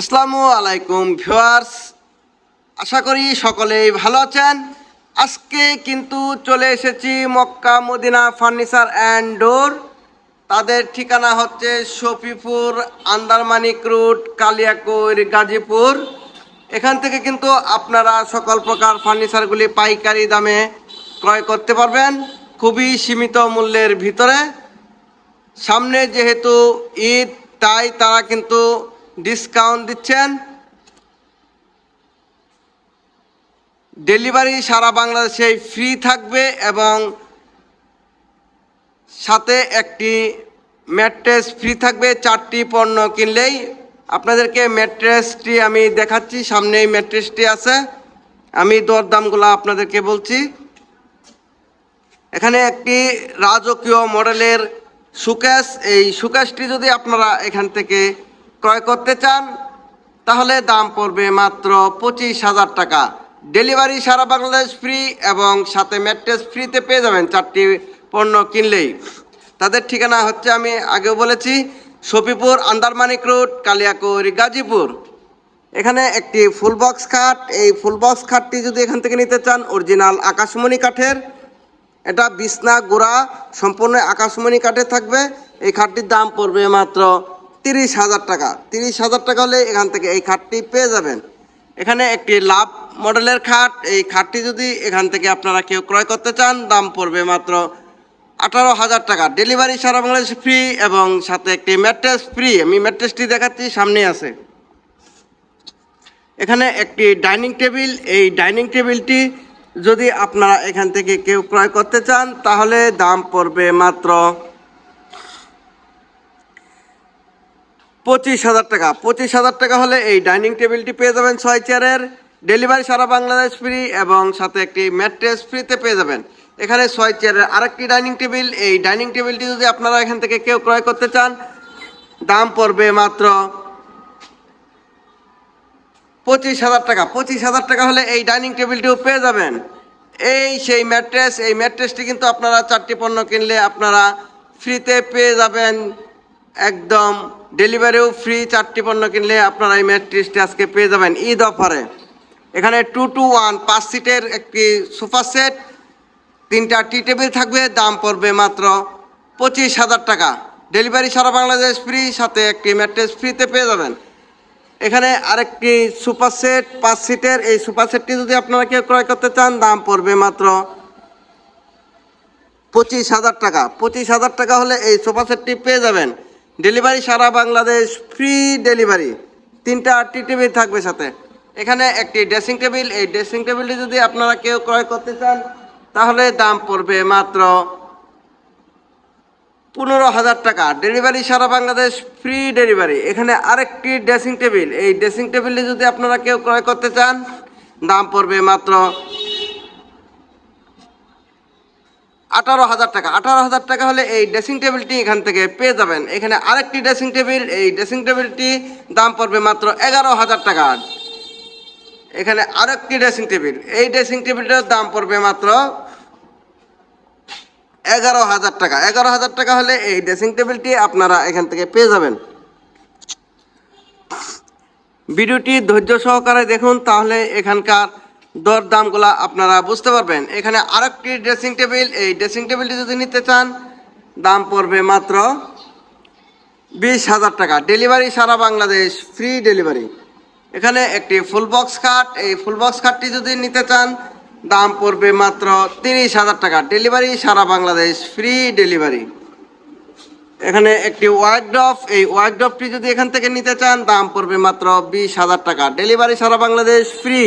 আসসালামু আলাইকুম ভিউয়ার্স। আশা করি সকলেই ভালো আছেন। আজকে কিন্তু চলে এসেছি Mecca Medina furniture and door. তাদের ঠিকানা হচ্ছে শফিপুর, আন্দারমানিক রুট, কালিয়াকৈর, গাজীপুর। এখান থেকে কিন্তু আপনারা সকল প্রকার ফার্নিচারগুলি পাইকারি দামে ক্রয় করতে পারবেন খুবই সীমিত মূল্যের ভিতরে। সামনে যেহেতু ঈদ, তাই তারা কিন্তু ডিসকাউন্ট দিচ্ছেন। ডেলিভারি সারা বাংলাদেশে ফ্রি থাকবে এবং সাথে একটি ম্যাট্রেস ফ্রি থাকবে। চারটি পণ্য কিনলেই আপনাদেরকে ম্যাট্রেসটি আমি দেখাচ্ছি। সামনেই ম্যাট্রেসটি আছে। আমি দরদামগুলো আপনাদেরকে বলছি। এখানে একটি রাজকীয় মডেলের সুকেশ এই সুকেশটি যদি আপনারা এখান থেকে ক্রয় করতে চান, তাহলে দাম পড়বে মাত্র পঁচিশ হাজার টাকা। ডেলিভারি সারা বাংলাদেশ ফ্রি এবং সাথে ম্যাট্রেস ফ্রিতে পেয়ে যাবেন চারটি পণ্য কিনলেই। তাদের ঠিকানা হচ্ছে আমি আগেও বলেছি, শফিপুর আন্দারমানিক রোড, কালিয়াকৈর, গাজীপুর। এখানে একটি ফুল বক্স খাট। এই ফুল বক্স খাটটি যদি এখান থেকে নিতে চান, অরিজিনাল আকাশমণি কাঠের। এটা বিছনা, গোড়া, সম্পূর্ণ আকাশমণি কাঠে থাকবে। এই খাটটির দাম পড়বে মাত্র তিরিশ হাজার টাকা। তিরিশ হাজার টাকা হলে এখান থেকে এই খাটটি পেয়ে যাবেন। এখানে একটি লাভ মডেলের খাট। এই খাটটি যদি এখান থেকে আপনারা কেউ ক্রয় করতে চান, দাম পড়বে মাত্র আঠারো হাজার টাকা। ডেলিভারি সারা বাংলাদেশ ফ্রি এবং সাথে একটি ম্যাট্রেস ফ্রি আমি ম্যাট্রেসটি দেখাচ্ছি সামনে আছে। এখানে একটি ডাইনিং টেবিল। এই ডাইনিং টেবিলটি যদি আপনারা এখান থেকে কেউ ক্রয় করতে চান, তাহলে দাম পড়বে মাত্র পঁচিশ হাজার টাকা। পঁচিশ হাজার টাকা হলে এই ডাইনিং টেবিলটি পেয়ে যাবেন ছয় চেয়ারের। ডেলিভারি সারা বাংলাদেশ ফ্রি এবং সাথে একটি ম্যাট্রেস ফ্রিতে পেয়ে যাবেন। এখানে ছয় চেয়ারের আরেকটি ডাইনিং টেবিল। এই ডাইনিং টেবিলটি যদি আপনারা এখান থেকে কেউ ক্রয় করতে চান, দাম পড়বে মাত্র পঁচিশ হাজার টাকা। পঁচিশ হাজার টাকা হলে এই ডাইনিং টেবিলটিও পেয়ে যাবেন। এই সেই ম্যাট্রেস, এই ম্যাট্রেসটি কিন্তু আপনারা চারটি পণ্য কিনলে আপনারা ফ্রিতে পেয়ে যাবেন একদম ডেলিভারিও ফ্রি, চারটি পণ্য কিনলে আপনারা এই ম্যাট্রেসটি আজকে পেয়ে যাবেন ঈদ অফারে। এখানে টু টু ওয়ান পাঁচ সিটের একটি সোফা সেট, তিনটা টি টেবিল থাকবে, দাম পড়বে মাত্র পঁচিশ হাজার টাকা। ডেলিভারি সারা বাংলাদেশ ফ্রি সাথে একটি ম্যাট্রেস ফ্রিতে পেয়ে যাবেন। এখানে আরেকটি সুপার সেট, পাঁচ সিটের এই সুপার সেটটি যদি আপনারা কেউ ক্রয় করতে চান, দাম পড়বে মাত্র পঁচিশ হাজার টাকা। পঁচিশ হাজার টাকা হলে এই সোফা সেটটি পেয়ে যাবেন। ডেলিভারি সারা বাংলাদেশ ফ্রি ডেলিভারি তিনটা আটটি টেবিল থাকবে সাথে। এখানে একটি ড্রেসিং টেবিল এই ড্রেসিং টেবিলটি যদি আপনারা কেউ ক্রয় করতে চান, তাহলে দাম পড়বে মাত্র পনেরো হাজার টাকা। ডেলিভারি সারা বাংলাদেশ ফ্রি ডেলিভারি এখানে আরেকটি ড্রেসিং টেবিল এই ড্রেসিং টেবিলটি যদি আপনারা কেউ ক্রয় করতে চান, দাম পড়বে মাত্র আঠারো হাজার টাকা। আঠারো হাজার টাকা হলে এই ড্রেসিং টেবিলটি এখান থেকে পেয়ে যাবেন। এখানে আরেকটি ড্রেসিং টেবিল এই ড্রেসিং টেবিলটি দাম পড়বে মাত্র এগারো হাজার টাকা। এখানে আরেকটি ড্রেসিং টেবিল এই ড্রেসিং টেবিলটার দাম পড়বে মাত্র এগারো হাজার টাকা। এগারো হাজার টাকা হলে এই ড্রেসিং টেবিলটি আপনারা এখান থেকে পেয়ে যাবেন। ভিডিওটি ধৈর্য সহকারে দেখুন, তাহলে এখানকার দর দামগুলা আপনারা বুঝতে পারবেন। এখানে আরেকটি ড্রেসিং টেবিল এই ড্রেসিং টেবিলটি যদি নিতে চান, দাম পড়বে মাত্র বিশ হাজার টাকা। ডেলিভারি সারা বাংলাদেশ ফ্রি ডেলিভারি এখানে একটি ফুল বক্স খাট এই ফুল বক্স খাটটি যদি নিতে চান, দাম পড়বে মাত্র তিরিশ হাজার টাকা। ডেলিভারি সারা বাংলাদেশ ফ্রি ডেলিভারি এখানে একটি ওয়ার্কড্রপ এই ওয়ার্কড্রপটি যদি এখান থেকে নিতে চান, দাম পড়বে মাত্র বিশ হাজার টাকা। ডেলিভারি সারা বাংলাদেশ ফ্রি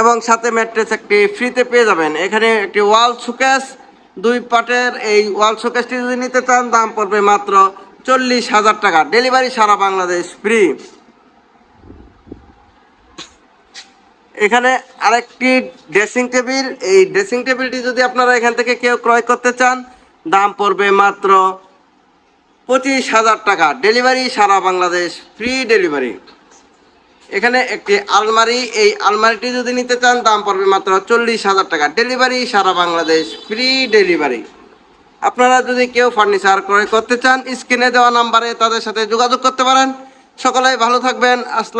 এবং সাথে ম্যাট্রেস একটি ফ্রিতে পেয়ে যাবেন। এখানে একটি ওয়াল শোকেস, দুই পাটের এই ওয়াল শোকেসটি যদি নিতে চান, দাম পড়বে মাত্র চল্লিশ হাজার টাকা। ডেলিভারি সারা বাংলাদেশ ফ্রি। এখানে আরেকটি ড্রেসিং টেবিল। এই ড্রেসিং টেবিলটি যদি আপনারা এখান থেকে কেউ ক্রয় করতে চান, দাম পড়বে মাত্র পঁচিশ হাজার টাকা। ডেলিভারি সারা বাংলাদেশ ফ্রি ডেলিভারি। এখানে একটি আলমারি, এই আলমারিটি যদি নিতে চান, দাম পড়বে মাত্র চল্লিশ হাজার টাকা। ডেলিভারি সারা বাংলাদেশ ফ্রি ডেলিভারি আপনারা যদি কেউ ফার্নিচার ক্রয় করতে চান স্ক্রিনে দেওয়া নাম্বারে তাদের সাথে যোগাযোগ করতে পারেন। সকলেই ভালো থাকবেন। আসসালাম